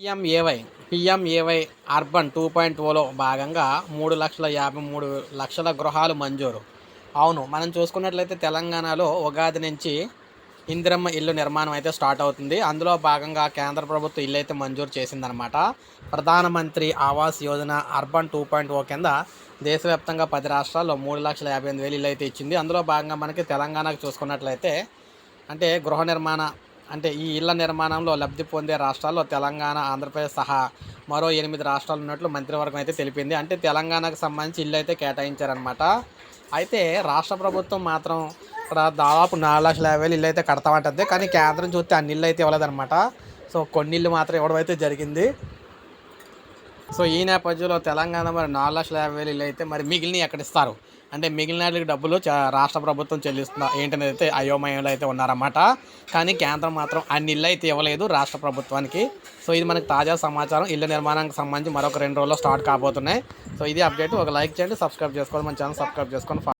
PMAY PMAY urban two point Ola భాగంగా మూడు లక్షల యాభై మూడు లక్షల గృహాలు మంజూరు. అవును మనం చూసుకున్నట్లయితే తెలంగాణలో ఉగాది నుంచి ఇందిరమ్మ ఇల్లు నిర్మాణం అయితే స్టార్ట్ అవుతుంది. అందులో భాగంగా కేంద్ర ప్రభుత్వం ఇల్లు అయితే మంజూరు చేసిందనమాట ప్రధానమంత్రి Awas Yojana urban two point oh కింద దేశవ్యాప్తంగా పది రాష్ట్రాల్లో మూడు లక్షల యాభై ఎనిమిది వేలు ఇల్లు అయితే ఇచ్చింది. అందులో భాగంగా మనకి తెలంగాణకు చూసుకున్నట్లయితే అంటే గృహ నిర్మాణ అంటే ఈ ఇళ్ళ నిర్మాణంలో లబ్ధి పొందే రాష్ట్రాల్లో తెలంగాణ ఆంధ్రప్రదేశ్ సహా మరో ఎనిమిది రాష్ట్రాలు ఉన్నట్లు మంత్రివర్గం అయితే తెలిపింది. అంటే తెలంగాణకు సంబంధించి ఇల్లు అయితే కేటాయించారనమాట అయితే రాష్ట్ర ప్రభుత్వం మాత్రం ఇక్కడ దాదాపు నాలుగు లక్షల యాభై వేలు ఇల్లు అయితే కడతామంటుంది. కానీ కేంద్రం చూస్తే అన్ని ఇల్లు అయితే ఇవ్వలేదన్నమాట. సో కొన్ని ఇల్లు మాత్రం ఇవ్వడం అయితే జరిగింది. సో ఈ నేపథ్యంలో తెలంగాణ మరి నాలుగు లక్షల యాభై వేలు ఇల్లు అయితే మరి మిగిలిన ఎక్కడ ఇస్తారు? అంటే మిగిలిన వాటికి డబ్బులు రాష్ట్ర ప్రభుత్వం చెల్లిస్తుందా ఏంటనేది అయితే అయోమయంలో అయితే ఉన్నారన్నమాట. కానీ కేంద్రం మాత్రం అన్ని ఇళ్ళు అయితే ఇవ్వలేదు రాష్ట్ర ప్రభుత్వానికి. సో ఇది మనకి తాజా సమాచారం. ఇళ్ళ నిర్మాణానికి సంబంధించి మరొక రెండు రోజుల్లో స్టార్ట్ కాబోతున్నాయి. సో ఇది అప్డేట్. ఒక లైక్ చేయండి సబ్స్క్రైబ్ చేసుకోండి మన ఛానల్ సబ్స్క్రైబ్ చేసుకొని